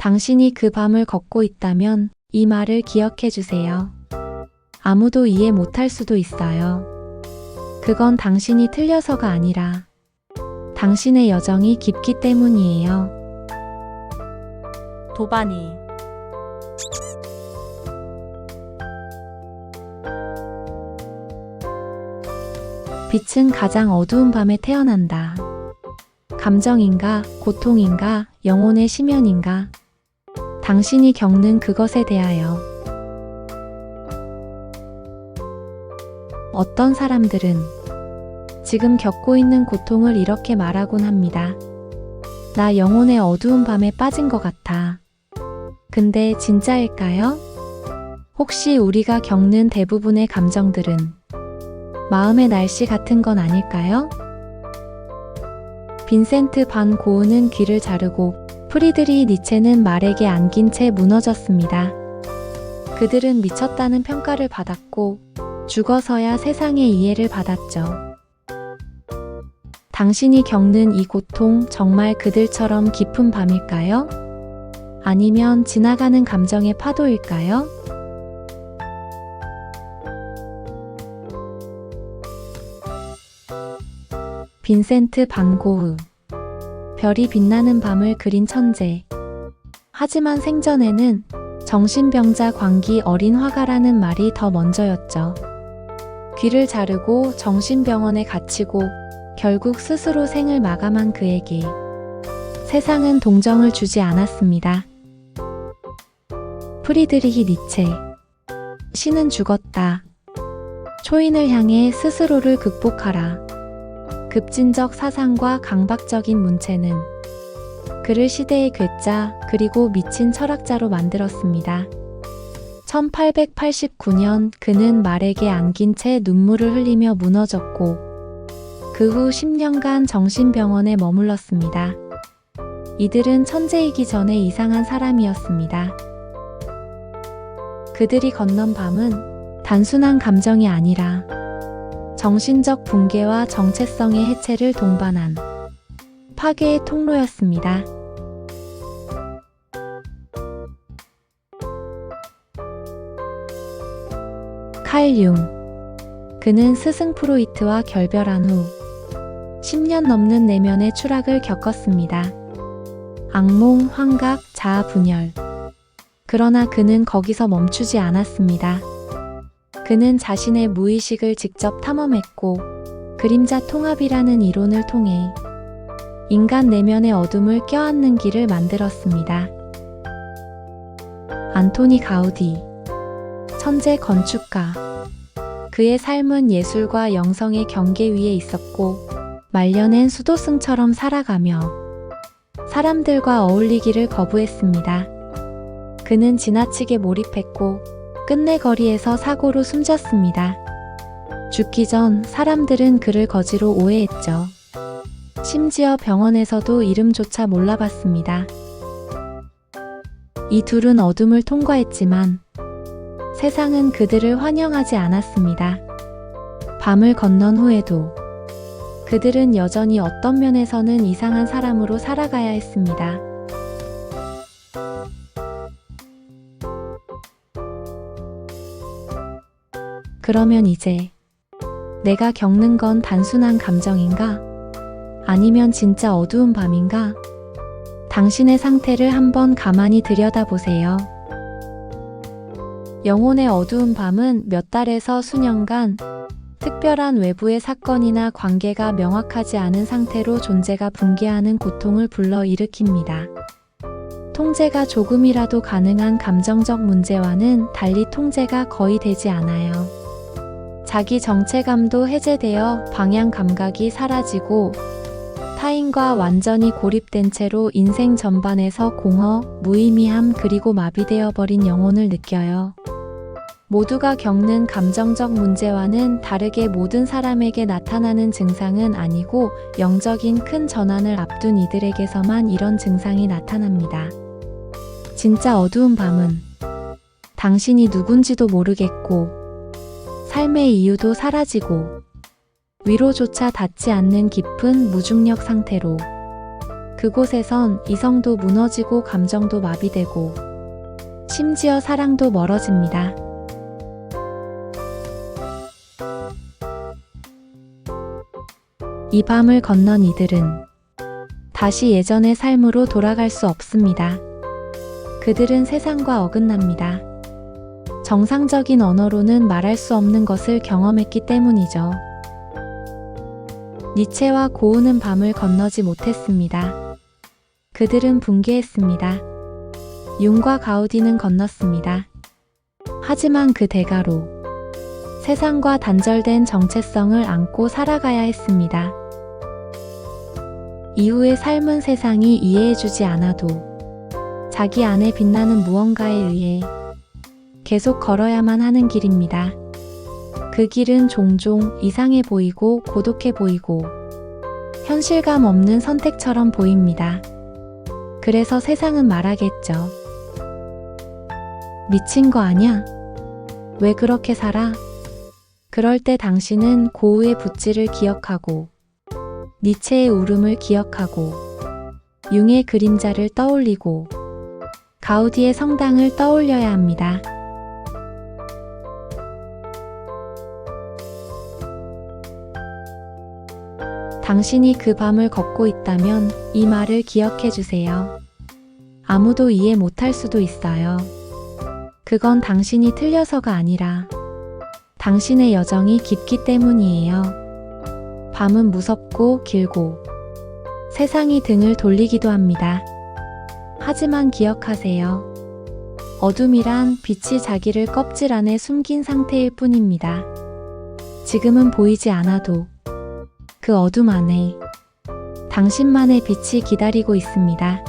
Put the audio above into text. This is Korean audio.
당신이 그 밤을 걷고 있다면 이 말을 기억해 주세요. 아무도 이해 못할 수도 있어요. 그건 당신이 틀려서가 아니라 당신의 여정이 깊기 때문이에요. 도바니. 빛은 가장 어두운 밤에 태어난다. 감정인가, 고통인가, 영혼의 심연인가. 당신이 겪는 그것에 대하여. 어떤 사람들은 지금 겪고 있는 고통을 이렇게 말하곤 합니다. 나 영혼의 어두운 밤에 빠진 것 같아. 근데 진짜일까요? 혹시 우리가 겪는 대부분의 감정들은 마음의 날씨 같은 건 아닐까요? 빈센트 반 고흐는 귀를 자르고 프리드리 니체는 말에게 안긴 채 무너졌습니다. 그들은 미쳤다는 평가를 받았고 죽어서야 세상의 이해를 받았죠. 당신이 겪는 이 고통 정말 그들처럼 깊은 밤일까요? 아니면 지나가는 감정의 파도일까요? 빈센트 반 고흐 별이 빛나는 밤을 그린 천재 하지만 생전에는 정신병자 광기 어린 화가라는 말이 더 먼저였죠. 귀를 자르고 정신병원에 갇히고 결국 스스로 생을 마감한 그에게 세상은 동정을 주지 않았습니다. 프리드리히 니체 신은 죽었다. 초인을 향해 스스로를 극복하라. 급진적 사상과 강박적인 문체는 그를 시대의 괴짜 그리고 미친 철학자로 만들었습니다. 1889년 그는 말에게 안긴 채 눈물을 흘리며 무너졌고 그 후 10년간 정신병원에 머물렀습니다. 이들은 천재이기 전에 이상한 사람이었습니다. 그들이 건넌 밤은 단순한 감정이 아니라 정신적 붕괴와 정체성의 해체를 동반한 파괴의 통로였습니다. 칼 융. 그는 스승 프로이트와 결별한 후 10년 넘는 내면의 추락을 겪었습니다. 악몽, 환각, 자아 분열. 그러나 그는 거기서 멈추지 않았습니다. 그는 자신의 무의식을 직접 탐험했고 그림자 통합이라는 이론을 통해 인간 내면의 어둠을 껴안는 길을 만들었습니다. 안토니 가우디 천재 건축가 그의 삶은 예술과 영성의 경계 위에 있었고 말년엔 수도승처럼 살아가며 사람들과 어울리기를 거부했습니다. 그는 지나치게 몰입했고 끝내 거리에서 사고로 숨졌습니다. 죽기 전 사람들은 그를 거지로 오해했죠. 심지어 병원에서도 이름조차 몰라봤습니다. 이 둘은 어둠을 통과했지만 세상은 그들을 환영하지 않았습니다. 밤을 건넌 후에도 그들은 여전히 어떤 면에서는 이상한 사람으로 살아가야 했습니다. 그러면 이제 내가 겪는 건 단순한 감정인가? 아니면 진짜 어두운 밤인가? 당신의 상태를 한번 가만히 들여다보세요. 영혼의 어두운 밤은 몇 달에서 수년간 특별한 외부의 사건이나 관계가 명확하지 않은 상태로 존재가 붕괴하는 고통을 불러 일으킵니다. 통제가 조금이라도 가능한 감정적 문제와는 달리 통제가 거의 되지 않아요. 자기 정체감도 해제되어 방향 감각이 사라지고 타인과 완전히 고립된 채로 인생 전반에서 공허, 무의미함 그리고 마비되어 버린 영혼을 느껴요. 모두가 겪는 감정적 문제와는 다르게 모든 사람에게 나타나는 증상은 아니고 영적인 큰 전환을 앞둔 이들에게서만 이런 증상이 나타납니다. 진짜 어두운 밤은 당신이 누군지도 모르겠고 삶의 이유도 사라지고 위로조차 닿지 않는 깊은 무중력 상태로 그곳에선 이성도 무너지고 감정도 마비되고 심지어 사랑도 멀어집니다. 이 밤을 건넌 이들은 다시 예전의 삶으로 돌아갈 수 없습니다. 그들은 세상과 어긋납니다. 정상적인 언어로는 말할 수 없는 것을 경험했기 때문이죠. 니체와 고우는 밤을 건너지 못했습니다. 그들은 붕괴했습니다. 융과 가우디는 건넜습니다. 하지만 그 대가로 세상과 단절된 정체성을 안고 살아가야 했습니다. 이후의 삶은 세상이 이해해주지 않아도 자기 안에 빛나는 무언가에 의해 계속 걸어야만 하는 길입니다. 그 길은 종종 이상해 보이고 고독해 보이고 현실감 없는 선택처럼 보입니다. 그래서 세상은 말하겠죠. 미친 거 아냐? 왜 그렇게 살아? 그럴 때 당신은 고우의 붓질을 기억하고 니체의 울음을 기억하고 융의 그림자를 떠올리고 가우디의 성당을 떠올려야 합니다. 당신이 그 밤을 걷고 있다면 이 말을 기억해 주세요. 아무도 이해 못할 수도 있어요. 그건 당신이 틀려서가 아니라 당신의 여정이 깊기 때문이에요. 밤은 무섭고 길고 세상이 등을 돌리기도 합니다. 하지만 기억하세요. 어둠이란 빛이 자기를 껍질 안에 숨긴 상태일 뿐입니다. 지금은 보이지 않아도 그 어둠 안에 당신만의 빛이 기다리고 있습니다.